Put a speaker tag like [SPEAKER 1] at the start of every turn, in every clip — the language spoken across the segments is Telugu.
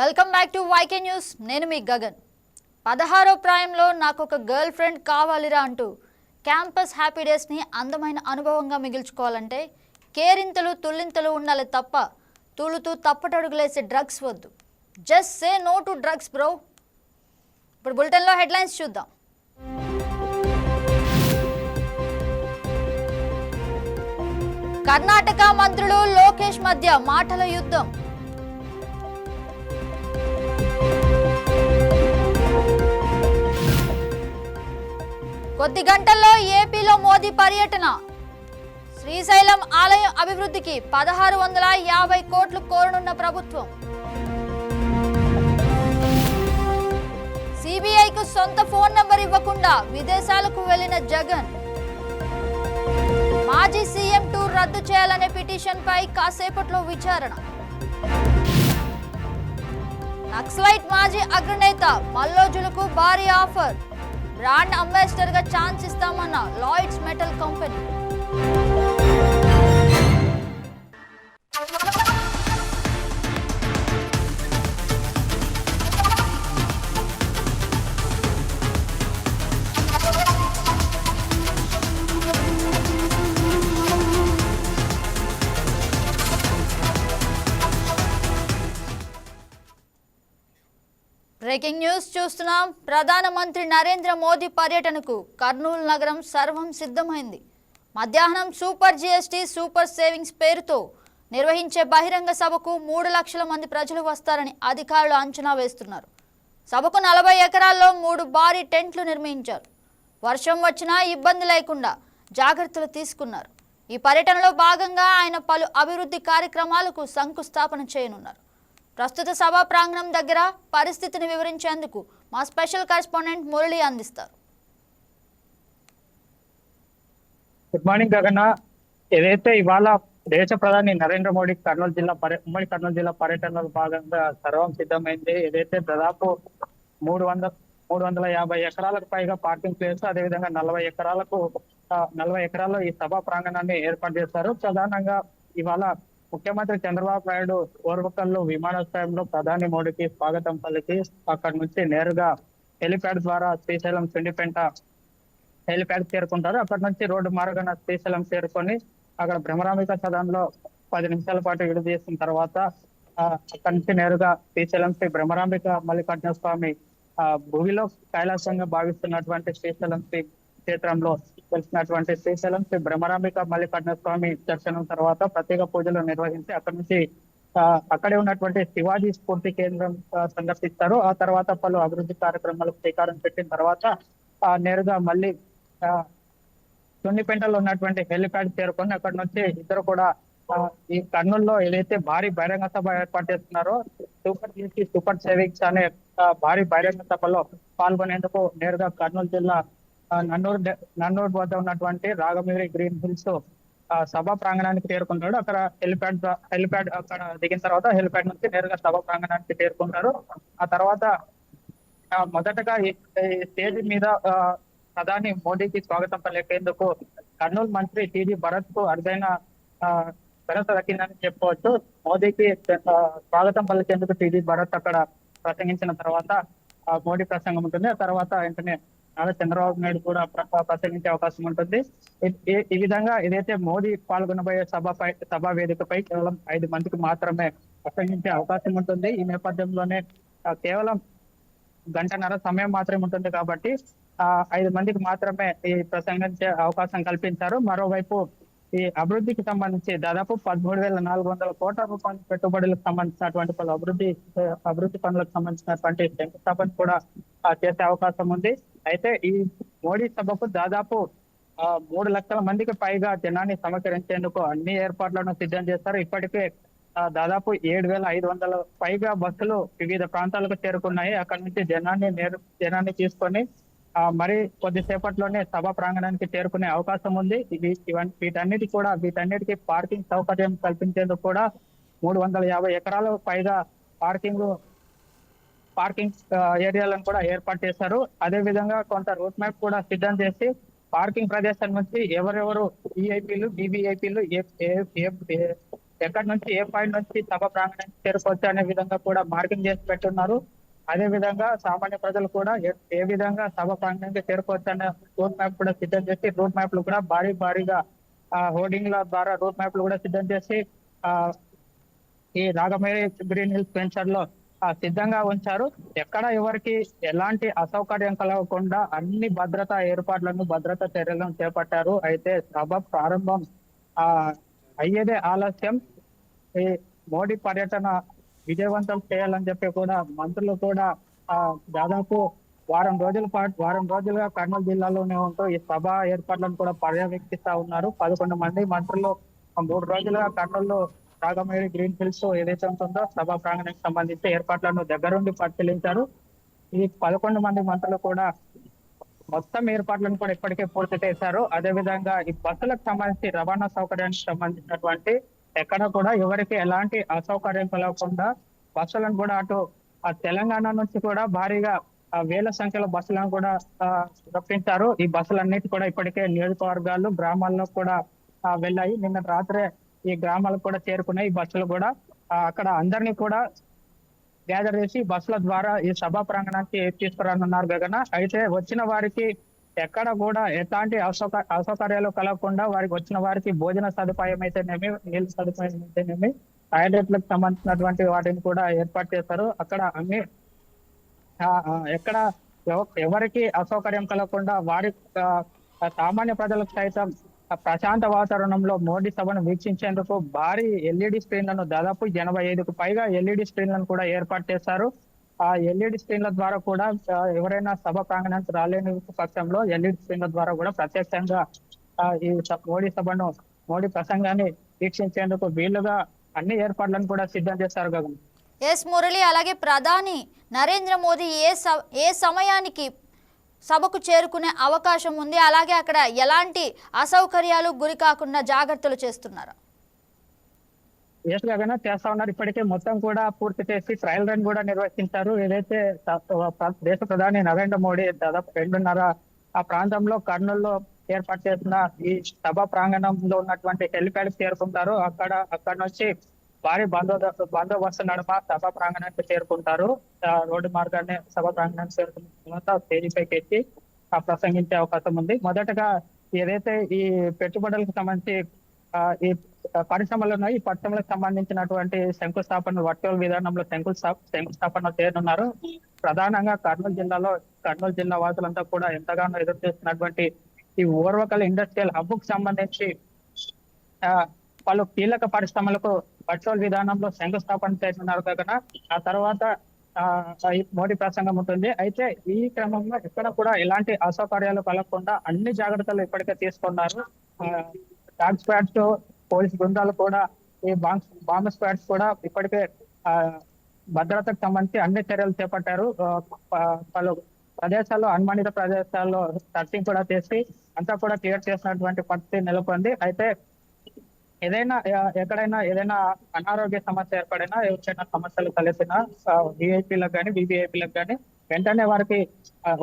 [SPEAKER 1] Welcome back to YK news నేను మీ గగన్. పదహారో ప్రాయంలో నాకు ఒక గర్ల్ ఫ్రెండ్ కావాలిరా అంటూ క్యాంపస్ హ్యాపీ డేస్ని అందమైన అనుభవంగా మిగిల్చుకోవాలంటే కేరింతలు తుల్లింతలు ఉండాలి తప్ప తూలుతూ తప్పటడుగులేసే డ్రగ్స్ వద్దు. Just say no to drugs bro ఇప్పుడు బులెటిన్లో హెడ్లైన్స్ చూద్దాం. కర్ణాటక మంత్రులు లోకేష్ మధ్య మాటల యుద్ధం. కొద్ది గంటల్లో ఏపీలో మోదీ పర్యటన. శ్రీశైలం ఆలయం అభివృద్ధికి పదహారు వందల యాభై కోట్లు కోరనున్న ప్రభుత్వం. సిబిఐకు సొంత ఫోన్ నంబర్ ఇవ్వకుండా విదేశాలకు వెళ్ళిన జగన్. మాజీ సీఎం టూర్ రద్దు చేయాలనే పిటిషన్ పై కాసేపట్లో విచారణ. నక్సలైట్ మాజీ అగ్రనేత మల్లోజులకు భారీ ఆఫర్. బ్రాండ్ అంబాసిడర్గా ఛాన్స్ ఇస్తామన్న లాయిడ్స్ మెటల్ కంపెనీ. న్యూస్ చూస్తున్నాం. ప్రధానమంత్రి నరేంద్ర మోదీ పర్యటనకు కర్నూలు నగరం సర్వం సిద్ధమైంది. మధ్యాహ్నం సూపర్ జీఎస్టీ సూపర్ సేవింగ్స్ పేరుతో నిర్వహించే బహిరంగ సభకు మూడు లక్షల మంది ప్రజలు వస్తారని అధికారులు అంచనా వేస్తున్నారు. సభకు నలభై ఎకరాల్లో మూడు భారీ టెంట్లు నిర్మించారు. వర్షం వచ్చినా ఇబ్బంది లేకుండా జాగ్రత్తలు తీసుకున్నారు. ఈ పర్యటనలో భాగంగా ఆయన పలు అభివృద్ధి కార్యక్రమాలకు శంకుస్థాపన చేయనున్నారు. ప్రస్తుత సభా ప్రాంగణం దగ్గర పరిస్థితిని వివరించేందుకు మా స్పెషల్ కరెస్పాండెంట్ మురళి అందిస్తారు.
[SPEAKER 2] గుడ్ మార్నింగ్ గగన. ఏదైతే ఇవాళ దేశ ప్రధాని నరేంద్ర మోడీ కర్నూలు జిల్లా ఉమ్మడి కర్నూలు జిల్లా పర్యటనలో భాగంగా సర్వం సిద్ధమైంది. ఏదైతే దాదాపు మూడు వందల మూడు వందల యాభై ఎకరాలకు పైగా పార్కింగ్ ప్లేస్ అదేవిధంగా నలభై ఎకరాలకు నలభై ఎకరాల్లో ఈ సభా ప్రాంగణాన్ని ఏర్పాటు చేస్తారు ప్రధానంగా ఇవాళ ముఖ్యమంత్రి చంద్రబాబు నాయుడు ఓర్వకల్లు విమానాశ్రయంలో ప్రధాని మోడీకి స్వాగతం పలికి అక్కడి నుంచి నేరుగా హెలిప్యాడ్ ద్వారా శ్రీశైలం సిండిపెంట హెలిప్యాడ్ చేరుకుంటారు. అక్కడ నుంచి రోడ్డు మార్గాన శ్రీశైలం చేరుకొని అక్కడ భ్రమరాంబిక సదనంలో పది నిమిషాల పాటు విడుదల చేసిన తర్వాత అక్కడి నుంచి నేరుగా శ్రీశైలం శ్రీ భ్రమరాంబిక మల్లికార్జున స్వామి ఆ భూమిలో కైలాసంగా భావిస్తున్నటువంటి శ్రీశైలం శ్రీ క్షేత్రంలో తెలిసినటువంటి శ్రీశైలం శ్రీ బ్రహ్మరాంబిక మల్లికార్జున స్వామి దర్శనం తర్వాత ప్రత్యేక పూజలు నిర్వహించి అక్కడి నుంచి అక్కడే ఉన్నటువంటి శివాజీ స్ఫూర్తి కేంద్రం సందర్శిస్తారు. ఆ తర్వాత పలు అభివృద్ధి కార్యక్రమాలకు శ్రీకారం పెట్టిన తర్వాత నేరుగా మళ్ళీ ఆ, చున్నిపెంటలో ఉన్నటువంటి హెలిప్యాడ్ చేరుకొని అక్కడ నుంచి ఇద్దరు కూడా ఈ కర్నూలులో ఏదైతే భారీ బహిరంగ సభ ఏర్పాటు చేస్తున్నారో సూపర్ సూపర్ సేవింగ్స్ అనే భారీ బహిరంగ సభలో పాల్గొనేందుకు నేరుగా కర్నూలు జిల్లా నన్నూరు నన్నూరు వద్ద ఉన్నటువంటి రాగమేరి గ్రీన్ హిల్స్ ఆ, సభా ప్రాంగణానికి చేరుకుంటాడు అక్కడ హెలిప్యాడ్ హెలిప్యాడ్ అక్కడ దిగిన తర్వాత హెలిప్యాడ్ నుంచి నేరుగా సభా ప్రాంగణానికి చేరుకుంటారు ఆ తర్వాత మొదటగా ఈ స్టేజ్ మీద ప్రధాని మోడీకి స్వాగతం పలికేందుకు కర్నూలు మంత్రి టీడీ భరత్కు అరుదైన ఘనత దక్కిందని చెప్పవచ్చు. మోదీకి స్వాగతం పలికేందుకు టీడీ భరత్ అక్కడ ప్రసంగించిన తర్వాత మోడీ ప్రసంగం ఉంటుంది. ఆ తర్వాత వెంటనే నారా చంద్రబాబు నాయుడు కూడా ప్రసంగించే అవకాశం ఉంటుంది. ఈ- విధంగా ఏదైతే మోదీ పాల్గొనబోయే సభపై సభా వేదికపై కేవలం ఐదు మందికి మాత్రమే ప్రసంగించే అవకాశం ఉంటుంది. ఈ నేపథ్యంలోనే కేవలం గంటన్నర సమయం మాత్రమే ఉంటుంది కాబట్టి ఆ ఐదు మందికి మాత్రమే ఈ ప్రసంగించే అవకాశం కల్పించారు. మరోవైపు ఈ అభివృద్ధికి సంబంధించి దాదాపు పదమూడు వేల నాలుగు వందల కోట్ల రూపాయల పెట్టుబడులకు సంబంధించినటువంటి పలు అభివృద్ధి అభివృద్ధి పనులకు సంబంధించినటువంటి శంకుస్థాపన కూడా చేసే అవకాశం ఉంది. అయితే ఈ మోడీ సభకు దాదాపు ఆ, మూడు లక్షల మందికి పైగా జనాన్ని సమకరించేందుకు అన్ని ఏర్పాట్లను సిద్ధం చేస్తారు ఇప్పటికే దాదాపు ఏడు వేల ఐదు వందల పైగా బస్సులు వివిధ ప్రాంతాలకు చేరుకున్నాయి. అక్కడ నుంచి జనాన్ని జనాన్ని తీసుకొని మరి కొద్దిసేపట్లోనే సభ ప్రాంగణానికి చేరుకునే అవకాశం ఉంది. ఇది వీటన్నిటి కూడా వీటన్నిటికీ పార్కింగ్ సౌకర్యం కల్పించేందుకు కూడా మూడు వందల యాభై ఎకరాలకు పైగా పార్కింగ్ పార్కింగ్ ఏరియాలను కూడా ఏర్పాటు చేశారు. అదే విధంగా కొంత రూట్ మ్యాప్ కూడా సిద్ధం చేసి పార్కింగ్ ప్రదేశం నుంచి ఎవరెవరు ఈఐపీలు బీబీఐపీలు ఎక్కడి నుంచి ఏ పాయింట్ నుంచి సభ ప్రాంగణానికి చేరుకోవచ్చు అనే విధంగా కూడా మార్కింగ్ చేసి పెట్టున్నారు. అదే విధంగా సామాన్య ప్రజలు కూడా ఏ- విధంగా సభ ప్రాంగణానికి చేరుకోవచ్చు అనే రూట్ మ్యాప్ కూడా సిద్ధం చేసి రూట్ మ్యాప్లు కూడా భారీ భారీగా ఆ హోర్డింగ్ల ద్వారా రూట్ మ్యాప్లు కూడా సిద్ధం చేసి ఆ ఈ రాగమేరి గ్రీన్ హిల్స్ వెంచర్లో ఆ, సిద్ధంగా ఉంచారు. ఎక్కడ ఎవరికి ఎలాంటి అసౌకర్యం కలగకుండా అన్ని భద్రతా ఏర్పాట్లను భద్రతా చర్యలను చేపట్టారు. అయితే సభ ప్రారంభం ఆ అయ్యేదే ఆలస్యం. ఈ మోడీ పర్యటన విజయవంతం చేయాలని చెప్పి కూడా మంత్రులు కూడా ఆ దాదాపు వారం రోజుల పాటు వారం రోజులుగా కర్నూలు జిల్లాలోనే ఉంటూ ఈ సభ ఏర్పాట్లను కూడా పర్యవేక్షిస్తా ఉన్నారు. పదకొండు మంది మంత్రులు మూడు రోజులుగా కర్నూలు రాగమేడి గ్రీన్ హిల్స్ ఏదైతే ఉంటుందో సభా ప్రాంగణానికి సంబంధించి ఏర్పాట్లను దగ్గరుండి పరిశీలించారు. ఈ పదకొండు మంది మంత్రులు కూడా మొత్తం ఏర్పాట్లను కూడా ఇప్పటికే పూర్తి చేశారు. అదే విధంగా ఈ బస్సులకు సంబంధించి రవాణా సౌకర్యానికి సంబంధించినటువంటి ఎక్కడ కూడా ఎవరికి ఎలాంటి అసౌకర్యం కలగకుండా బస్సులను కూడా అటు ఆ తెలంగాణ నుంచి కూడా భారీగా వేల సంఖ్యలో బస్సులను కూడా రప్పించారు. ఈ బస్సులన్నిటి కూడా ఇప్పటికే నియోజకవర్గాలు గ్రామాల్లో కూడా వెళ్ళాయి. నిన్న రాత్రే ఈ గ్రామాలకు కూడా చేరుకున్నాయి ఈ బస్సులు కూడా. అక్కడ అందరినీ కూడా గ్యాదర్ చేసి బస్సుల ద్వారా ఈ సభా ప్రాంగణానికి తీసుకురానున్నారు గగన. అయితే వచ్చిన వారికి ఎక్కడ కూడా ఎలాంటి అసౌక అసౌకర్యాలు కలగకుండా వారికి వచ్చిన వారికి భోజన సదుపాయం అయితేనేమి నీళ్ళ సదుపాయం అయితేనేమి టాయిలెట్లకు సంబంధించినటువంటి వాటిని కూడా ఏర్పాటు చేస్తారు. అక్కడ అన్ని ఎక్కడ ఎవరికి అసౌకర్యం కలగకుండా వారి సామాన్య ప్రజలకు సైతం ప్రశాంత వాతావరణంలో మోడీ సభను వీక్షించేందుకు భారీ ఎల్ఈడి స్క్రీన్లను దాదాపు ఎనభై ఐదుకు పైగా ఎల్ఈడి స్క్రీన్లను కూడా ఏర్పాటు చేశారు. ఆ ఎల్ఈడి స్క్రీన్ల ద్వారా కూడా ఎవరైనా సభ ప్రాంగణానికి రాలేని పక్షంలో ఎల్ఈడి స్క్రీన్ల ద్వారా కూడా ప్రత్యక్షంగా ఈ మోడీ సభను మోడీ ప్రసంగాన్ని వీక్షించేందుకు వీలుగా అన్ని ఏర్పాట్లను కూడా సిద్ధం చేశారు గగన్.
[SPEAKER 1] ఎస్ మురళి అలాగే ప్రధాని నరేంద్ర మోదీ ఏ స- ఏ సమయానికి సభకు చేరుకునే అవకాశం ఉంది? అలాగే అక్కడ ఎలాంటి అసౌకర్యాలు గురి కాకుండా జాగ్రత్తలు చేస్తున్నారు?
[SPEAKER 2] ఎస్ గగన చేస్తా ఉన్నారు. ఇప్పటికే మొత్తం కూడా పూర్తి చేసి ట్రయల్ రన్ కూడా నిర్వహించారు. ఏదైతే దేశ ప్రధాని నరేంద్ర మోడీ దాదాపు రెండున్నర ఆ ప్రాంతంలో కర్నూలులో ఏర్పాటు చేసిన ఈ సభ ప్రాంగణంలో ఉన్నటువంటి హెలిప్యాడ్ చేరుకుంటారు. అక్కడ అక్కడ నుంచి భారీ బందోబస్తు బందోబస్తు నడుమ సభ ప్రాంగణానికి చేరుకుంటారు. రోడ్డు మార్గాన్ని సభ ప్రాంగణానికి చేరుకున్న తర్వాత స్టేజీ పైకి ఎక్కి ఆ ప్రసంగించే అవకాశం ఉంది. మొదటగా ఏదైతే ఈ పెట్టుబడులకు సంబంధించి ఈ పరిశ్రమలు ఉన్నాయి ఈ పరిశ్రమలకు సంబంధించినటువంటి శంకుస్థాపన వర్చువల్ విధానంలో శంకుస్థాప శంకుస్థాపన చేయనున్నారు. ప్రధానంగా కర్నూలు జిల్లాలో కర్నూలు జిల్లా వాసులంతా కూడా ఎంతగానో ఎదురు చూస్తున్నటువంటి ఈ ఓర్వకల్ ఇండస్ట్రియల్ హబ్కు సంబంధించి పలు కీలక పరిశ్రమలకు వర్చువల్ విధానంలో శంకుస్థాపన చేస్తున్నారు కనుక ఆ తర్వాత ఆ, మోడీ ప్రసంగం ఉంటుంది. అయితే ఈ క్రమంలో ఎక్కడ కూడా ఎలాంటి అసౌకర్యాలు కలగకుండా అన్ని జాగ్రత్తలు ఇప్పటికే తీసుకున్నారు. ట్యాక్స్ ప్యాడ్స్ పోలీస్ బృందాలు కూడా ఈ బాంబ్ బాంబ్ స్క్వాడ్స్ కూడా ఇప్పటికే భద్రతకు సంబంధించి అన్ని చర్యలు చేపట్టారు. పలు ప్రదేశాల్లో అనుమానిత ప్రదేశాల్లో సర్చింగ్ కూడా చేసి అంతా కూడా క్లియర్ చేసినటువంటి పరిస్థితి నెలకొంది. అయితే ఏదైనా ఎక్కడైనా ఏదైనా అనారోగ్య సమస్య ఏర్పడినా ఏవైనా సమస్యలు కలిసినా విఐపీలకు కానీ వివిఐపీలకు కానీ వెంటనే వారికి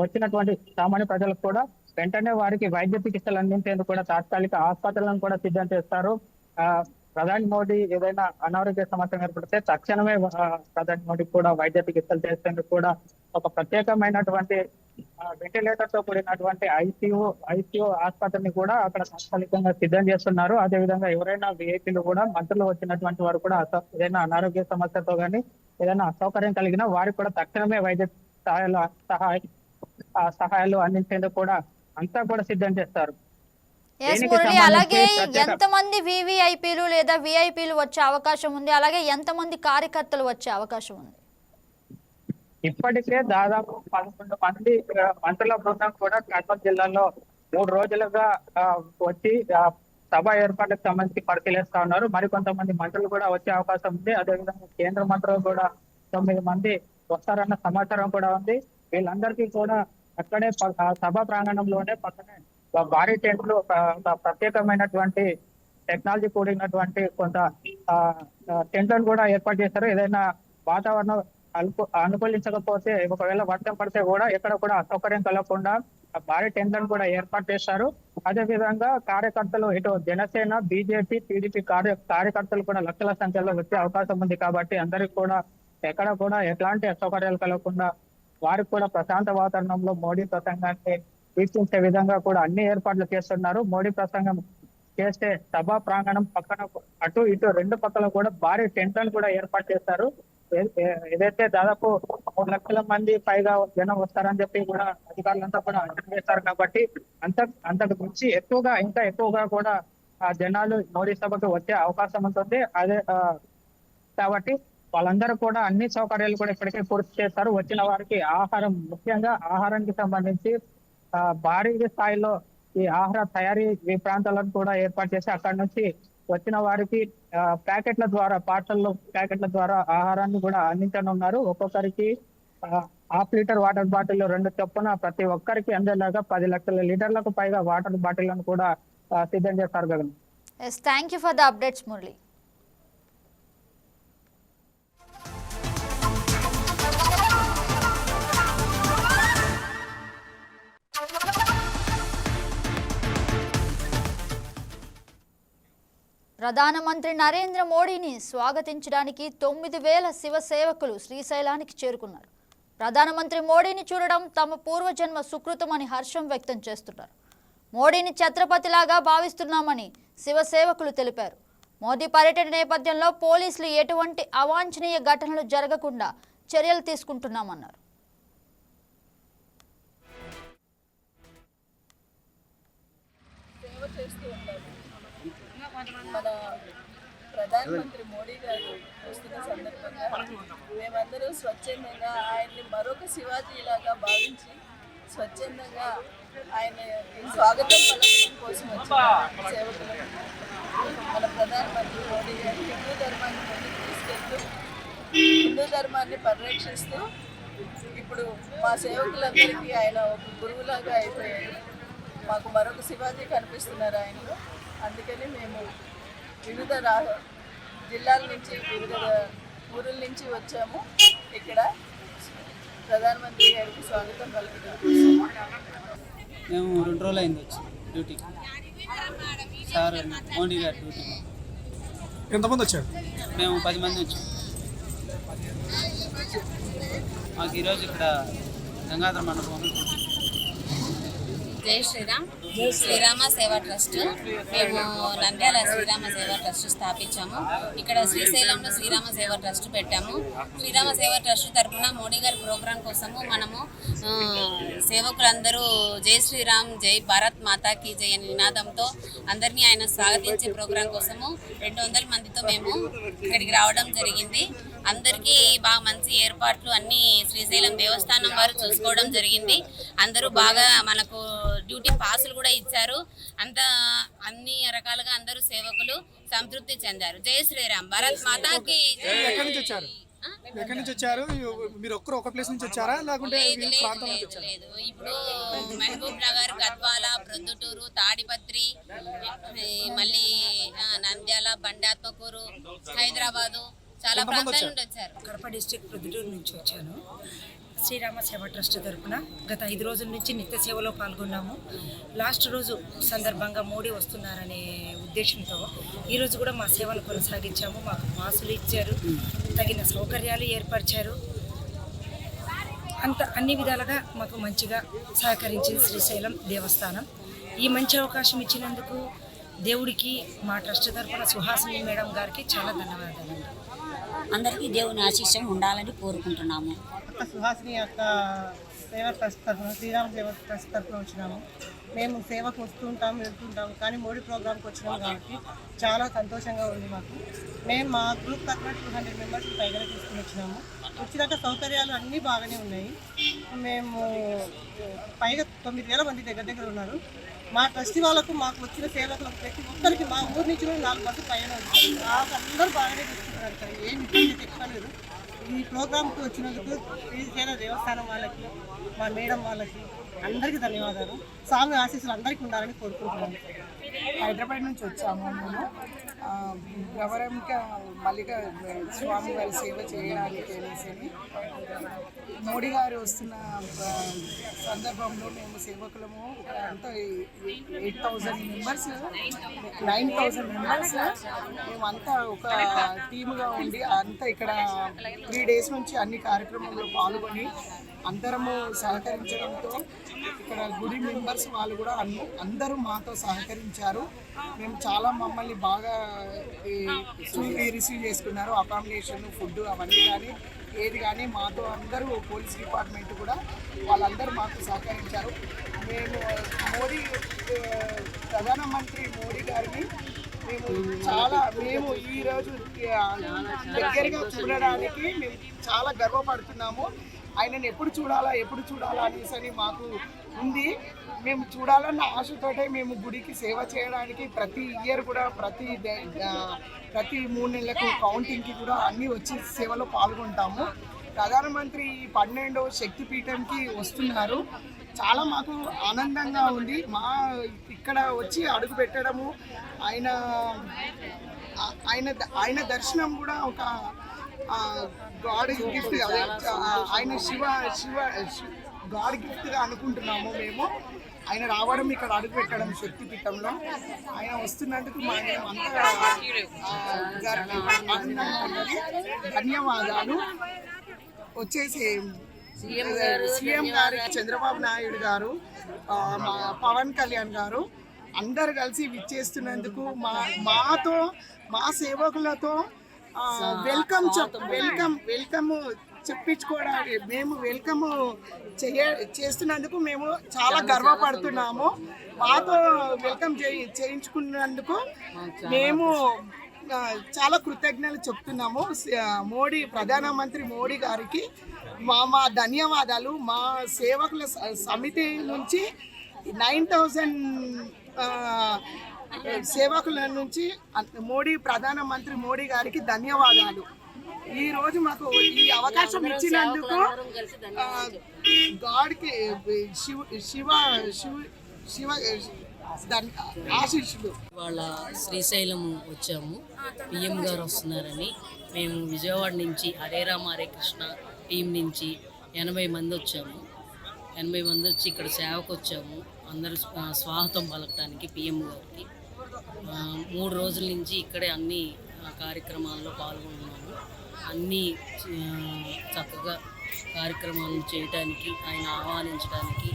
[SPEAKER 2] వచ్చినటువంటి సామాన్య ప్రజలకు కూడా వెంటనే వారికి వైద్య చికిత్సలు అందించేందుకు కూడా తాత్కాలిక ఆసుపత్రులను కూడా సిద్ధం చేస్తారు. ప్రధాని మోడీ ఏదైనా అనారోగ్య సమస్య ఏర్పడితే తక్షణమే ప్రధాని మోడీ కూడా వైద్య చికిత్సలు చేసేందుకు కూడా ఒక ప్రత్యేకమైనటువంటి వెంటిలేటర్తో కూడినటువంటి ఐసీయూ ఐసీయూ ఆసుపత్రిని కూడా అక్కడ తాత్కాలికంగా సిద్ధం చేస్తున్నారు. అదే విధంగా ఎవరైనా విఐపీలు కూడా మంత్రులు వచ్చినటువంటి వారు కూడా ఏదైనా అనారోగ్య సమస్యతో కానీ ఏదైనా అసౌకర్యం కలిగినా వారికి కూడా తక్షణమే వైద్య సహాయాలు సహాయ సహాయాలు అందించేందుకు కూడా అంతా కూడా సిద్ధం చేస్తారు.
[SPEAKER 1] ఎస్ మురళి అలాగే
[SPEAKER 2] ప్రత్యేక-
[SPEAKER 1] ఎంతమంది వివిఐపీలు లేదా విఐపీలు వచ్చే అవకాశం ఉంది? అలాగే ఎంతమంది కార్యకర్తలు వచ్చే అవకాశం ఉంది?
[SPEAKER 2] ఇప్పటికే దాదాపు పదకొండు మంది మంత్రుల బృందం కూడా కర్నూలు జిల్లాలో మూడు రోజులుగా వచ్చి సభ ఏర్పాట్లకు సంబంధించి పరిశీలిస్తా ఉన్నారు. మరికొంతమంది మంత్రులు కూడా వచ్చే అవకాశం ఉంది. అదేవిధంగా కేంద్ర మంత్రులు కూడా తొమ్మిది మంది వస్తారన్న సమాచారం కూడా ఉంది. వీళ్ళందరికీ కూడా అక్కడే సభ ప్రాంగణంలోనే పక్కనే భారీ టెంట్లు ఒక ప్రత్యేకమైనటువంటి టెక్నాలజీ కూడినటువంటి కొంత ఆ, టెంట్లను కూడా ఏర్పాటు చేస్తారు. ఏదైనా వాతావరణం అనుకు అనుకూలించకపోతే ఒకవేళ వర్షం పడితే కూడా ఎక్కడ కూడా అసౌకర్యం కలగకుండా భారీ టెంట్లను కూడా ఏర్పాటు చేశారు అదే విధంగా కార్యకర్తలు ఇటు జనసేన బీజేపీ టీడీపీ కార్య కార్యకర్తలు కూడా లక్షల సంఖ్యలో వచ్చే అవకాశం ఉంది కాబట్టి అందరికి కూడా ఎక్కడ కూడా ఎట్లాంటి అసౌకర్యాలు కలగకుండా వారికి కూడా ప్రశాంత వాతావరణంలో మోడీ ప్రసంగాన్ని వీక్షించే విధంగా కూడా అన్ని ఏర్పాట్లు చేస్తున్నారు. మోడీ ప్రసంగం చేస్తే సభా ప్రాంగణం పక్కన అటు ఇటు రెండు పక్కల కూడా భారీ టెంట్లను కూడా ఏర్పాటు చేస్తారు ఏదైతే దాదాపు మూడు లక్షల మంది పైగా జనం వస్తారని చెప్పి కూడా అధికారులంతా కూడా అంచనా వేస్తారు కాబట్టి అంత అంతకు మించి ఎక్కువగా ఇంకా ఎక్కువగా కూడా ఆ జనాలు మోడీ సభకు వచ్చే అవకాశం ఉంటుంది. అదే కాబట్టి వాళ్ళందరూ కూడా అన్ని సౌకర్యాలు కూడా ఇప్పటికే పూర్తి చేస్తారు వచ్చిన వారికి ఆహారం ముఖ్యంగా ఆహారానికి సంబంధించి భారీ స్థాయిలో ఈ ఆహార తయారీ ఈ ప్రాంతాలను కూడా ఏర్పాటు చేసి అక్కడ నుంచి వచ్చిన వారికి ప్యాకెట్ల ద్వారా పార్సల్లో ప్యాకెట్ల ద్వారా ఆహారాన్ని కూడా అందించనున్నారు. ఒక్కొక్కరికి హాఫ్ లీటర్ వాటర్ బాటిల్ రెండు చొప్పున ప్రతి ఒక్కరికి అందేలాగా పది లక్షల లీటర్లకు పైగా వాటర్ బాటిళ్ళను కూడా సిద్ధం చేస్తారు Gagan.
[SPEAKER 1] Thank you for the updates Murali ప్రధానమంత్రి నరేంద్ర మోడీని స్వాగతించడానికి తొమ్మిది వేల శివ సేవకులు శ్రీశైలానికి చేరుకున్నారు. ప్రధానమంత్రి మోడీని చూడడం తమ పూర్వజన్మ సుకృతమని హర్షం వ్యక్తం చేస్తున్నారు. మోడీని ఛత్రపతిలాగా భావిస్తున్నామని శివ సేవకులు తెలిపారు. మోదీ పర్యటన నేపథ్యంలో పోలీసులు ఎటువంటి అవాంఛనీయ ఘటనలు జరగకుండా చర్యలు తీసుకుంటున్నామన్నారు.
[SPEAKER 3] మన ప్రధానమంత్రి మోడీ గారు వస్తున్న సందర్భంగా మేమందరూ స్వచ్ఛందంగా ఆయన్ని మరొక శివాజీలాగా భావించి స్వచ్ఛందంగా ఆయన స్వాగతం పలకడం కోసం వచ్చిన సేవకులు మన ప్రధానమంత్రి మోడీ గారు. హిందూ ధర్మాన్ని ముందుకు తీసుకెళ్తూ హిందూ ధర్మాన్ని పరిరక్షిస్తూ ఇప్పుడు మా సేవకులందరికీ ఆయన ఒక గురువులాగా అయిపోయారు. మాకు మరొక శివాజీ కనిపిస్తున్నారు ఆయనలో. అందుకని మేము వివిధ రా జిల్లాల నుంచి వివిధ ఊరుల నుంచి వచ్చాము. ఇక్కడ ప్రధానమంత్రి గారికి స్వాగతం పలుకుతాం
[SPEAKER 4] మేము రెండు రోజులు అయింది వచ్చి డ్యూటీకి సార్ మోడీ గారి డ్యూటీకి
[SPEAKER 5] ఎంతమంది వచ్చారు?
[SPEAKER 4] మేము పది మంది వచ్చాం. మాకు ఈరోజు ఇక్కడ గంగాధర మండపంలో డ్యూటీ
[SPEAKER 6] జై శ్రీరామ్. శ్రీరామ సేవా ట్రస్ట్. మేము నంద్యాల శ్రీరామ సేవా ట్రస్ట్ స్థాపించాము. ఇక్కడ శ్రీశైలంలో శ్రీరామ సేవా ట్రస్ట్ పెట్టాము. శ్రీరామ సేవా ట్రస్ట్ తరఫున మోడీ గారి ప్రోగ్రాం కోసము మనము సేవకులందరూ జై శ్రీరామ్ జై భారత్ మాతాకి జై అనే నినాదంతో అందరినీ ఆయన స్వాగతించే ప్రోగ్రాం కోసము రెండు వందల మందితో మేము ఇక్కడికి రావడం జరిగింది. అందరికీ బాగా మంచి ఏర్పాట్లు అన్నీ శ్రీశైలం దేవస్థానం వారు చూసుకోవడం జరిగింది. అందరూ బాగా మనకు డ్యూటీ పాసులు కూడా ఇచ్చారు. అంత అన్ని రకాలుగా అందరూ సేవకులు సంతృప్తి చెందారు. జై శ్రీరామ్. భరత్ మాతాకి జై.
[SPEAKER 5] ఎక్కడి నుంచి వచ్చారు? మీరు ఒక్కరు ఒక ప్లేస్ నుంచి వచ్చారా? లేకుంటే
[SPEAKER 6] లేదు ఇప్పుడు మహబూబ్ నగర్ గద్వాల ప్రొద్దుటూరు తాడిపత్రి మళ్ళీ నంద్యాల బండాత్మకూరు హైదరాబాదు చాలా ప్రాంతాల నుండి వచ్చారు.
[SPEAKER 7] కడప డిస్టిక్ ప్రొద్దుటూరు నుంచి వచ్చాను. శ్రీరామ సేవ ట్రస్ట్ తరపున గత ఐదు రోజుల నుంచి నిత్య సేవలో పాల్గొన్నాము. లాస్ట్ రోజు సందర్భంగా మోడీ వస్తున్నారనే ఉద్దేశంతో ఈరోజు కూడా మా సేవలు కొనసాగించాము. మాకు పాసులు ఇచ్చారు తగిన సౌకర్యాలు ఏర్పరిచారు. అంత అన్ని విధాలుగా మాకు మంచిగా సహకరించింది శ్రీశైలం దేవస్థానం. ఈ మంచి అవకాశం ఇచ్చినందుకు దేవుడికి మా ట్రస్ట్ తరపున సుహాసిని మేడం గారికి చాలా ధన్యవాదాలు.
[SPEAKER 8] అందరికీ దేవుని ఆశీస్సం ఉండాలని కోరుకుంటున్నాము.
[SPEAKER 9] అక్క సుహాసిని యొక్క సేవ ట్రస్ట్ తరఫున శ్రీరామ సేవ ట్రస్ట్ తరఫున వచ్చినాము. మేము సేవకు వస్తుంటాం వెళ్తుంటాము కానీ మోడీ ప్రోగ్రామ్కి వచ్చినాం కాబట్టి చాలా సంతోషంగా ఉంది మాకు. మేము మా గ్రూప్ తరఫున టూ హండ్రెడ్ మెంబర్స్ పైగా తీసుకుని వచ్చినాము. వచ్చినాక సౌకర్యాలు అన్నీ బాగానే ఉన్నాయి. మేము పైగా తొమ్మిది వేల మంది దగ్గర దగ్గర ఉన్నారు. మా ట్రస్టీ వాళ్ళకు మాకు వచ్చిన సేవకులకు ప్రతి ఒక్కరికి మా ఊరి నుంచి కూడా నాలుగు మంది పైన వచ్చాయి. మాకు అందరూ బాగానే తీసుకుంటున్నారు సార్ ఏమి ఇబ్బంది చెప్పలేదు. ఈ ప్రోగ్రామ్కి వచ్చినందుకు శ్రీశైల దేవస్థానం వాళ్ళకి మా మేడం వాళ్ళకి అందరికీ ధన్యవాదాలు. స్వామి ఆశీస్సులు అందరికీ ఉండాలని కోరుకుంటున్నాను.
[SPEAKER 10] హైదరాబాద్ నుంచి వచ్చాము మేము. ఆ, మల్లిక స్వామి వారి సేవ చేయడానికి అనేసి మోడీ గారు వస్తున్న సందర్భంలో మేము సేవకులము అంతా eight thousand members nine thousand members మేమంతా ఒక టీముగా ఉండి అంతా ఇక్కడ త్రీ డేస్ నుంచి అన్ని కార్యక్రమంలో పాల్గొని అందరము సహకరించడంతో ఇక్కడ గుడి మెంబర్స్ వాళ్ళు కూడా అందరూ మాతో సహకరించారు. మేము చాలా మమ్మల్ని బాగా ఈ, రిసీవ్ చేసుకున్నారు. అకామిడేషన్ ఫుడ్ అవన్నీ కానీ ఏది కానీ మాతో అందరూ పోలీస్ డిపార్ట్మెంట్ కూడా వాళ్ళందరూ మాకు సహకరించారు. మేము మోడీ ప్రధానమంత్రి మోడీ గారిని మేము చాలా మేము ఈరోజు దగ్గరగా చూడడానికి మేము చాలా గర్వపడుతున్నాము. ఆయనను ఎప్పుడు చూడాలా ఎప్పుడు చూడాలా అనేసి అని మాకు ఉంది. మేము చూడాలన్న ఆశతోటే మేము గుడికి సేవ చేయడానికి ప్రతి ఇయర్ కూడా ప్రతి ప్రతి మూడు నెలలకు కౌంటింగ్కి కూడా అన్నీ వచ్చి సేవలో పాల్గొంటాము. ప్రధానమంత్రి ఈ పన్నెండవ శక్తిపీఠంకి వస్తున్నారు. చాలా మాకు ఆనందంగా ఉంది. మా ఇక్కడ వచ్చి అడుగు పెట్టడము ఆయన ఆయన ఆయన దర్శనం కూడా ఒక గాడ్ గిఫ్ట్ ఆయన శివ శివ గాడ్ గిఫ్ట్గా అనుకుంటున్నాము మేము. ఆయన రావడం ఇక్కడ అడుగు పెట్టడం శక్తిపీఠంలో ఆయన వస్తున్నందుకు మా అంతా ధన్యవాదాలు. వచ్చేసి సీఎం గారు చంద్రబాబు నాయుడు గారు మా పవన్ కళ్యాణ్ గారు అందరు కలిసి విచ్చేస్తున్నందుకు మా మాతో మా సేవకులతో వెల్కమ్ చెప్ వెల్కమ్ వెల్కమ్ చెప్పించుకోవడానికి. మేము వెల్కమ్ చేయ చేస్తున్నందుకు మేము చాలా గర్వపడుతున్నాము. మాతో వెల్కమ్ చేయి చేయించుకున్నందుకు మేము చాలా కృతజ్ఞతలు చెప్తున్నాము. మోడీ ప్రధానమంత్రి మోడీ గారికి మా మా ధన్యవాదాలు. మా సేవకుల సమితి నుంచి నైన్ థౌజండ్ సేవకుల నుంచి మోడీ ప్రధానమంత్రి మోడీ గారికి ధన్యవాదాలు. ఈ రోజు మాకు ఈ అవకాశం ఇచ్చినందుకు ఆ, గాడ్కి శివ శివ శివ ఆశీస్సులు
[SPEAKER 11] వాళ్ళ శ్రీశైలం వచ్చాము. పిఎం గారు వస్తున్నారని. మేము విజయవాడ నుంచి హరే రామ హరే కృష్ణ టీం నుంచి ఎనభై మంది వచ్చాము. ఎనభై మంది వచ్చి ఇక్కడ సేవకు వచ్చాము. అందరూ స్వా- స్వాగతం పలకటానికి పిఎం గారికి. మూడు రోజుల నుంచి ఇక్కడే అన్ని ఆ, కార్యక్రమాల్లో పాల్గొన్నాము. అన్నీ చక్కగా కార్యక్రమాలను చేయటానికి ఆయన ఆహ్వానించడానికి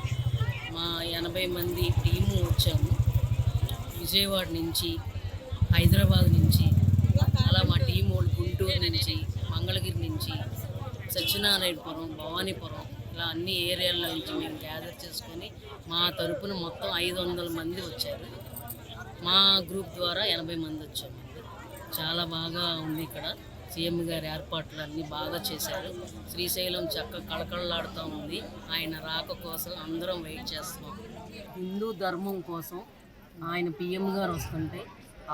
[SPEAKER 11] మా ఎనభై మంది టీము వచ్చాము. విజయవాడ నుంచి హైదరాబాద్ నుంచి అలా మా టీం వాళ్ళు గుంటూరు నుంచి మంగళగిరి నుంచి సత్యనారాయణపురం భవానీపురం ఇలా అన్ని ఏరియాల నుంచి మేము గ్యాదర్ చేసుకొని మా తరపున మొత్తం ఐదు వందల మంది వచ్చారు. మా గ్రూప్ ద్వారా ఎనభై మంది వచ్చాము చాలా బాగా ఉంది ఇక్కడ. సీఎం గారి ఏర్పాట్లు అన్నీ బాగా చేశారు. శ్రీశైలం చక్క కళకళలాడుతూ ఉంది. ఆయన రాక కోసం అందరం వెయిట్ చేస్తున్నాం. హిందూ ధర్మం కోసం ఆయన పిఎం గారు వస్తుంటే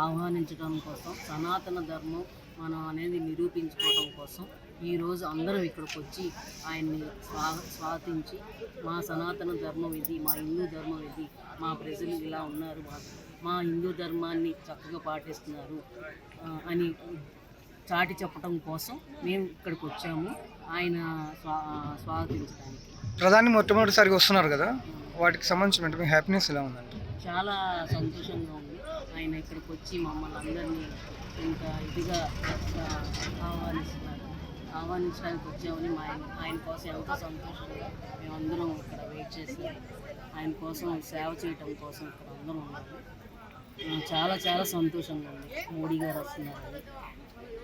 [SPEAKER 11] ఆహ్వానించడం కోసం సనాతన ధర్మం మనం అనేది నిరూపించుకోవడం కోసం ఈరోజు అందరం ఇక్కడికి వచ్చి ఆయన్ని స్వా స్వాతించి మా సనాతన ధర్మం ఇది మా హిందూ ధర్మం ఇది మా ప్రజలు ఇలా ఉన్నారు మా మా హిందూ ధర్మాన్ని చక్కగా పాటిస్తున్నారు అని చాటి చెప్పడం కోసం మేము ఇక్కడికి వచ్చాము ఆయన స్వా స్వాగతించడానికి.
[SPEAKER 5] ప్రధాని మొట్టమొదటిసారిగా వస్తున్నారు కదా వాటికి సంబంధించిన మీ హ్యాపీనెస్ ఎలా ఉందండి?
[SPEAKER 11] చాలా సంతోషంగా ఉంది. ఆయన ఇక్కడికి వచ్చి మమ్మల్ని అందరినీ ఇంత ఇదిగా ఆహ్వానిస్తున్నారు. ఆహ్వానించడానికి వచ్చామని మా ఆయన ఆయన కోసం ఎంతో సంతోషంగా మేమందరం ఇక్కడ వెయిట్ చేసి ఆయన కోసం సేవ చేయటం కోసం ఇక్కడ అందరం ఉన్నాము. ఆ, చాలా చాలా సంతోషంగా ఉంది. మోడీ గారు వస్తున్నారని.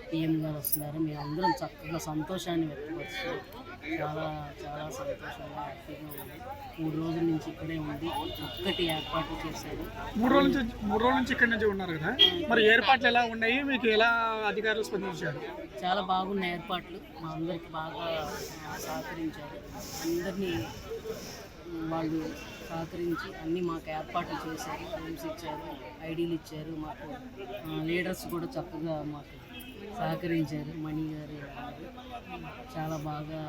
[SPEAKER 11] పిఎం గారు వస్తున్నారు మేమందరం చక్కగా సంతోషాన్ని వ్యక్తపరుస్తున్నాం చాలా చాలా సంతోషంగా హ్యాపీగా ఉంది. మూడు రోజుల నుంచి ఇక్కడే ఉంది చక్కటి ఏర్పాట్లు చేశారు.
[SPEAKER 5] మూడు రోజుల నుంచి మూడు రోజుల నుంచి ఇక్కడ నుంచి ఉన్నారు కదా? మరి ఏర్పాట్లు ఎలా ఉన్నాయి? మీకు ఎలా అధికారులు స్పందించారు?
[SPEAKER 11] చాలా బాగున్న ఏర్పాట్లు. మా అందరికి బాగా సహకరించారు. అందరినీ వాళ్ళు సహకరించి అన్నీ మాకు ఏర్పాట్లు చేశారు. రూమ్స్ ఇచ్చారు ఐడీలు ఇచ్చారు. మాకు లీడర్స్ కూడా చక్కగా మాకు సహకరించారు. మణి గారు చాలా బాగా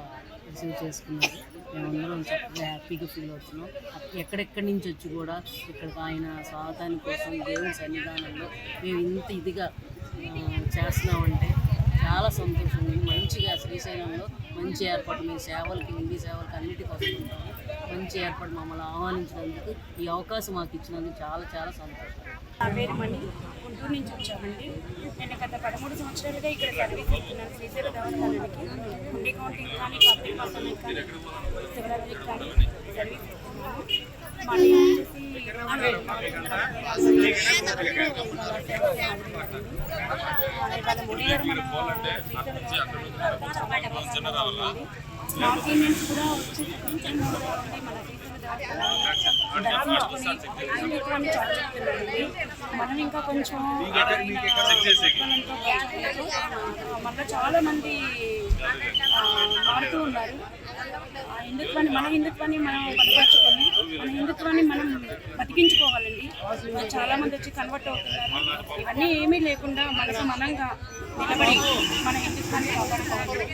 [SPEAKER 11] రిసీవ్ చేసుకున్నారు. మేమందరం చక్కగా హ్యాపీగా ఫీల్ అవుతున్నాం. ఎక్కడెక్కడి నుంచి వచ్చి కూడా ఇక్కడికి ఆయన స్వాగతాని కోసం దేవుని సన్నిధానంలో మేము ఇంత ఇదిగా చేస్తున్నామంటే చాలా సంతోషం. ఉంది మంచిగా శ్రీశైలంలో మంచి ఏర్పాటు మీ సేవలకి హిందీ సేవలకి అన్నిటికీ వస్తుంటాం మంచి ఏర్పాటు మమ్మల్ని ఆహ్వానించినందుకు ఈ అవకాశం మాకు ఇచ్చినందుకు చాలా చాలా సంతోషం
[SPEAKER 12] నా పేరు మణి గుంటూరు నుంచి వచ్చామండి నేను గత పదమూడు సంవత్సరాలుగా ఇక్కడ సర్వీస్ ఇస్తున్నాను శ్రీశైల దేవస్థానానికి హుండీ కౌంటింగ్ కానీ కార్తీక మాసానికి కానీ శివరాత్రికి కానీ సర్వీస్ ఇస్తున్నాను మళ్ళీ వచ్చేసి ఇవాళ మోడీ గారు మన శ్రీశైల దేవస్థానానికి రావడం కూడా వచ్చి ప్రపంచంలో ఉండే చాలా మనం ఇంకా కొంచెం మనలో చాలా మంది మారుతూ ఉన్నారు ఆ హిందుత్వాన్ని మన హిందుత్వాన్ని మనం బలపరచుకొని మన హిందుత్వాన్ని మనం బతికించుకోవాలండి చాలా మంది వచ్చి కన్వర్ట్ అవుతున్నారు ఇవన్నీ ఏమీ లేకుండా మనకు మనంగా నిలబడి మన హిందుత్వాన్ని కాపాడుకోవాలి.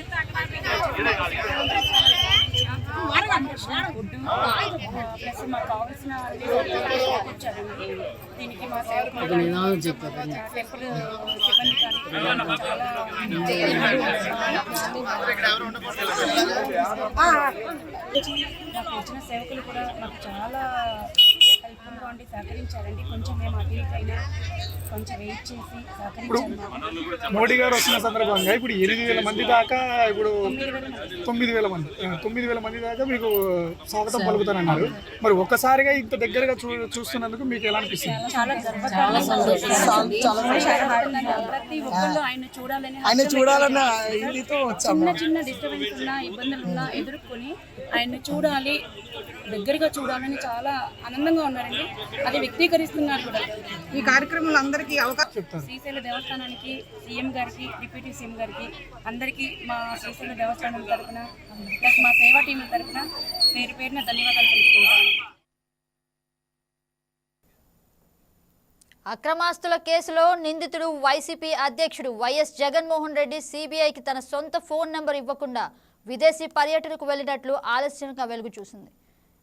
[SPEAKER 12] ప్లస్ మాకు కావాల్సిన అన్ని దీనికి మా సేవకులు
[SPEAKER 11] ఒక నినాదం చెప్పారు
[SPEAKER 12] టెంపుల్ సిబ్బంది చాలా నాకు వచ్చిన సేవకులు కూడా నాకు చాలా హెల్ప్ఫుల్గా ఉండి సహకరించారండి. కొంచెం మేము అటు అయినా కొంచెం వెయిట్ చేసి సహకరించారు మాకు.
[SPEAKER 5] మోడీ గారు వస్తున్న సందర్భంగా ఇప్పుడు ఎనిమిది వేల మంది దాకా ఇప్పుడు తొమ్మిది వేల మంది. తొమ్మిది వేల మంది దాకా మీకు స్వాగతం పలుకుతానన్నారు. మరి ఒక్కసారిగా ఇంత దగ్గరగా చూ చూస్తున్నందుకు మీకు ఎలా అనిపిస్తుంది?
[SPEAKER 12] చాలా గర్వకారణంగా ఉంది. ప్రతి ఒక్కళ్ళు ఆయన చూడాలని
[SPEAKER 10] ఆయన చూడాలన్న
[SPEAKER 12] చిన్న చిన్న డిస్టర్బెన్స్ ఉన్నా ఇబ్బందులు ఉన్నా ఎదుర్కొని ఆయన్ని చూడాలి. దగ్గరగా చూడాలని చాలా ఆనందంగా ఉన్నారండి. అది వ్యక్తీకరిస్తున్నారు కూడా.
[SPEAKER 10] ఈ కార్యక్రమంలో అందరికీ అవకాశం
[SPEAKER 12] శ్రీశైల దేవస్థానానికి సీఎం గారికి డిప్యూటీ సీఎం గారికి అందరికీ మా శ్రీశైల దేవస్థానం తరపున ప్లస్ మా సేవా టీం తరపున పేరు పేరున ధన్యవాదాలు తెలుపుకుంటాను
[SPEAKER 1] అక్రమాస్తుల కేసులో నిందితుడు వైసీపీ అధ్యక్షుడు వైఎస్ జగన్మోహన్ రెడ్డి సిబిఐకి తన సొంత ఫోన్ నంబర్ ఇవ్వకుండా విదేశీ పర్యటనకు వెళ్ళినట్లు ఆలస్యంగా వెలుగు చూసింది.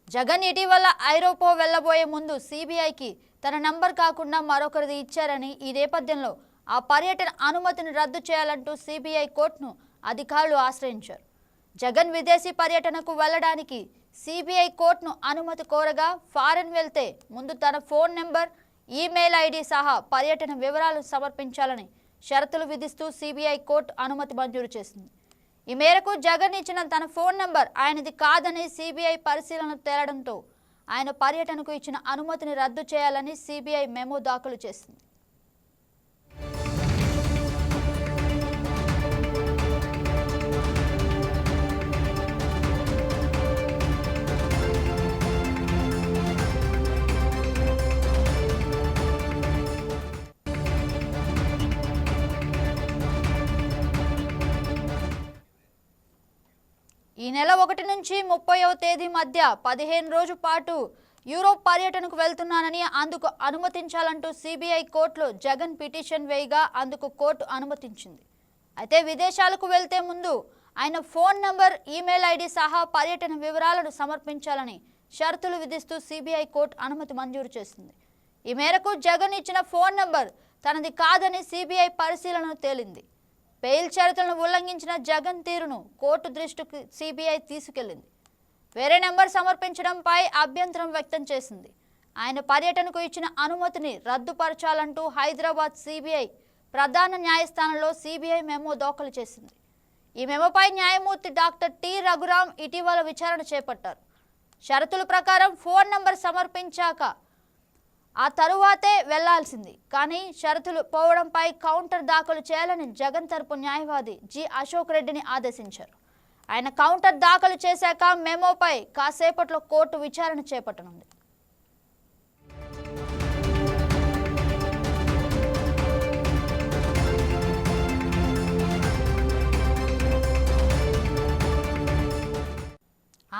[SPEAKER 1] జగన్ ఇటీవల ఐరోపా వెళ్ళబోయే ముందు సిబిఐకి తన నంబర్ కాకుండా మరొకరిది ఇచ్చారని ఈ నేపథ్యంలో ఆ పర్యటన అనుమతిని రద్దు చేయాలంటూ సిబిఐ కోర్టును అధికారులు ఆశ్రయించారు. జగన్ విదేశీ పర్యటనకు వెళ్ళడానికి సిబిఐ కోర్టును అనుమతి కోరగా ఫారెన్ వెళ్తే ముందు తన ఫోన్ నెంబర్ ఈమెయిల్ ఐడి సహా పర్యటన వివరాలు సమర్పించాలని షరతులు విధిస్తూ సిబిఐ కోర్టు అనుమతి మంజూరు చేసింది. ఈ మేరకు జగన్ ఇచ్చిన తన ఫోన్ నంబర్ ఆయనది కాదని సిబిఐ పరిశీలన తేలడంతో ఆయన పర్యటనకు ఇచ్చిన అనుమతిని రద్దు చేయాలని సిబిఐ మెమో దాఖలు చేసింది. ఈ నెల ఒకటి నుంచి ముప్పైవ తేదీ మధ్య పదిహేను రోజు పాటు యూరోప్ పర్యటనకు వెళ్తున్నానని అందుకు అనుమతించాలంటూ సిబిఐ కోర్టులో జగన్ పిటిషన్ వేయగా అందుకు కోర్టు అనుమతించింది. అయితే విదేశాలకు వెళ్తే ముందు ఆయన ఫోన్ నంబర్ ఈమెయిల్ ఐడి సహా పర్యటన వివరాలను సమర్పించాలని షరతులు విధిస్తూ సిబిఐ కోర్టు అనుమతి మంజూరు చేసింది. ఈ మేరకు జగన్ ఇచ్చిన ఫోన్ నంబర్ తనది కాదని సిబిఐ పరిశీలన తేలింది. బెయిల్ షరతులను ఉల్లంఘించిన జగన్ తీరును కోర్టు దృష్టికి సిబిఐ తీసుకెళ్ళింది వేరే నెంబర్ సమర్పించడంపై అభ్యంతరం వ్యక్తం చేసింది. ఆయన పర్యటనకు ఇచ్చిన అనుమతిని రద్దుపరచాలంటూ హైదరాబాద్ సిబిఐ ప్రధాన న్యాయస్థానంలో సిబిఐ మెమో దాఖలు చేసింది. ఈ మెమోపై న్యాయమూర్తి డాక్టర్ టి. రఘురాం ఇటీవల విచారణ చేపట్టారు. షరతుల ప్రకారం ఫోన్ నంబర్ సమర్పించాక ఆ తరువాతే వెళ్ళాల్సింది. కానీ షరతులు పోవడంపై కౌంటర్ దాఖలు చేయాలని జగన్ తరపు న్యాయవాది జి అశోక్ రెడ్డిని ఆదేశించారు. ఆయన కౌంటర్ దాఖలు చేశాక మెమోపై కాసేపట్లో కోర్టు విచారణ చేపట్టనుంది.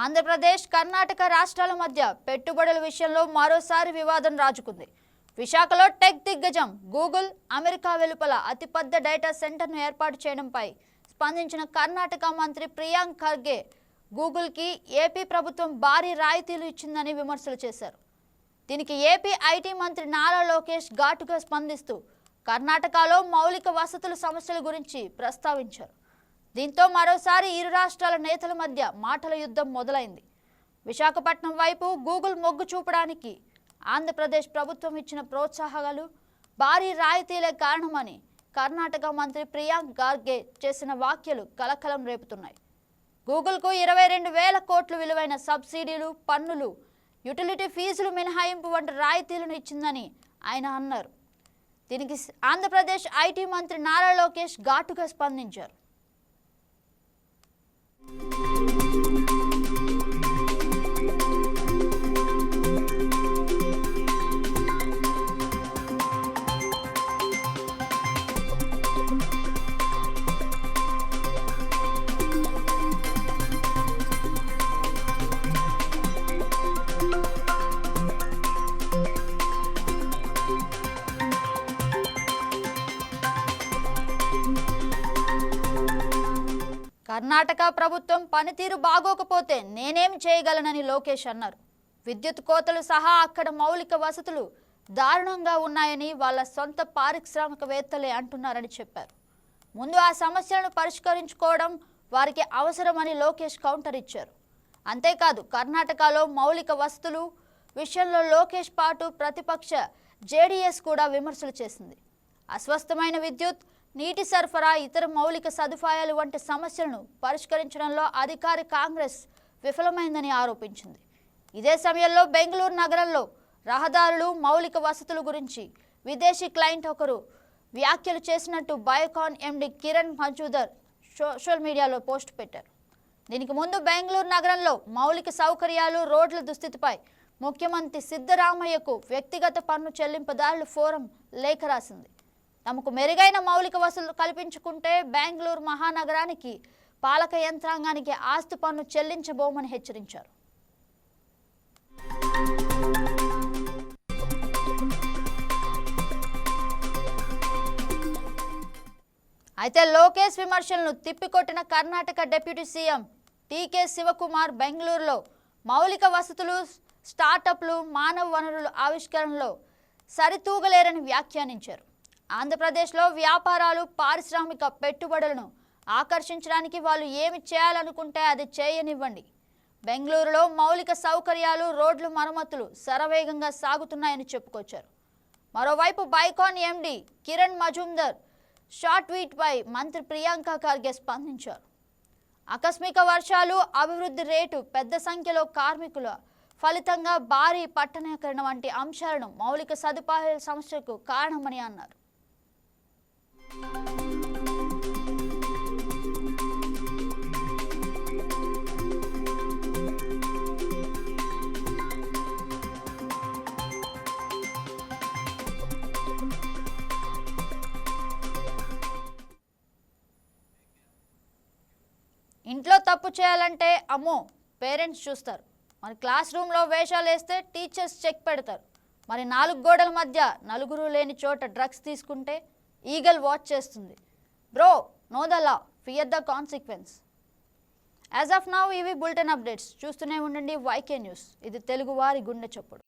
[SPEAKER 1] ఆంధ్రప్రదేశ్ కర్ణాటక రాష్ట్రాల మధ్య పెట్టుబడుల విషయంలో మరోసారి వివాదం రాజుకుంది. విశాఖలో టెక్ దిగ్గజం గూగుల్ అమెరికా వెలుపల అతిపెద్ద డేటా సెంటర్ను ఏర్పాటు చేయడంపై స్పందించిన కర్ణాటక మంత్రి ప్రియాంక్ ఖర్గే గూగుల్కి ఏపీ ప్రభుత్వం భారీ రాయితీలు ఇచ్చిందని విమర్శలు చేశారు. దీనికి ఏపీ ఐటీ మంత్రి నారా లోకేష్ ఘాటుగా స్పందిస్తూ కర్ణాటకలో మౌలిక వసతుల సమస్యల గురించి ప్రస్తావించారు. దీంతో మరోసారి ఇరు రాష్ట్రాల నేతల మధ్య మాటల యుద్ధం మొదలైంది. విశాఖపట్నం వైపు గూగుల్ మొగ్గు చూపడానికి ఆంధ్రప్రదేశ్ ప్రభుత్వం ఇచ్చిన ప్రోత్సాహకాలు భారీ రాయితీలే కారణమని కర్ణాటక మంత్రి ప్రియాంక్ గార్గే చేసిన వ్యాఖ్యలు కలకలం రేపుతున్నాయి. గూగుల్కు ఇరవై రెండు వేల కోట్లు విలువైన సబ్సిడీలు పన్నులు యుటిలిటీ ఫీజులు మినహాయింపు వంటి రాయితీలను ఇచ్చిందని ఆయన అన్నారు. దీనికి ఆంధ్రప్రదేశ్ ఐటీ మంత్రి నారా లోకేష్ ఘాటుగా స్పందించారు. Thank you. కర్ణాటక ప్రభుత్వం పనితీరు బాగోకపోతే నేనేం చేయగలనని లోకేష్ అన్నారు. విద్యుత్ కోతలు సహా అక్కడ మౌలిక వసతులు దారుణంగా ఉన్నాయని వాళ్ళ సొంత పారిశ్రామికవేత్తలే అంటున్నారని చెప్పారు. ముందు ఆ సమస్యలను పరిష్కరించుకోవడం వారికి అవసరమని లోకేష్ కౌంటర్ ఇచ్చారు. అంతేకాదు కర్ణాటకలో మౌలిక వసతులు విషయంలో లోకేష్ పాటు ప్రతిపక్ష జేడీఎస్ కూడా విమర్శలు చేసింది. అస్వస్థమైన విద్యుత్ నీటి సరఫరా ఇతర మౌలిక సదుపాయాలు వంటి సమస్యలను పరిష్కరించడంలో అధికార కాంగ్రెస్ విఫలమైందని ఆరోపించింది. ఇదే సమయంలో బెంగళూరు నగరంలో రహదారులు మౌలిక వసతుల గురించి విదేశీ క్లయింట్ ఒకరు వ్యాఖ్యలు చేసినట్టు Biocon MD Kiran Mazumdar social media post పెట్టారు. దీనికి ముందు బెంగళూరు నగరంలో మౌలిక సౌకర్యాలు రోడ్ల దుస్థితిపై ముఖ్యమంత్రి సిద్ధరామయ్యకు వ్యక్తిగత పన్ను చెల్లింపుదారుల ఫోరం లేఖ రాసింది. తమకు మెరుగైన మౌలిక వసతులు కల్పించుకుంటే బెంగళూరు మహానగరానికి పాలక యంత్రాంగానికి ఆస్తి పన్ను చెల్లించబోమని హెచ్చరించారు. అయితే లోకేష్ విమర్శలను తిప్పికొట్టిన Karnataka deputy CM DK Shivakumar బెంగళూరులో మౌలిక వసతులు స్టార్టప్లు మానవ వనరుల ఆవిష్కరణలో సరితూగలేరని వ్యాఖ్యానించారు. ఆంధ్రప్రదేశ్లో వ్యాపారాలు పారిశ్రామిక పెట్టుబడులను ఆకర్షించడానికి వాళ్ళు ఏమి చేయాలనుకుంటే అది చేయనివ్వండి. బెంగళూరులో మౌలిక సౌకర్యాలు రోడ్లు మరమ్మతులు శరవేగంగా సాగుతున్నాయని చెప్పుకొచ్చారు. మరోవైపు బైకాన్ ఎండి కిరణ్ మజుందర్ షార్ట్ ట్వీట్పై మంత్రి ప్రియాంక ఖర్గే స్పందించారు. ఆకస్మిక వర్షాలు అభివృద్ధి రేటు పెద్ద సంఖ్యలో కార్మికుల ఫలితంగా భారీ పట్టణీకరణ వంటి అంశాలను మౌలిక సదుపాయాల సమస్యకు కారణమని అన్నారు. ఇంట్లో తప్పు చేయాలంటే అమ్మో పేరెంట్స్ చూస్తారు. మరి క్లాస్ రూమ్లో వేషాలు వేస్తే టీచర్స్ చెక్ పెడతారు. మరి నాలుగు గోడల మధ్య నలుగురు లేని చోట డ్రగ్స్ తీసుకుంటే ఈగల్ వాచ్ చేస్తుంది. Bro know the law fear the consequence. As of now ఇవి బులెటిన్ అప్డేట్స్. చూస్తూనే ఉండండి వైకే న్యూస్. ఇది తెలుగు వారి గుండె చప్పుడు.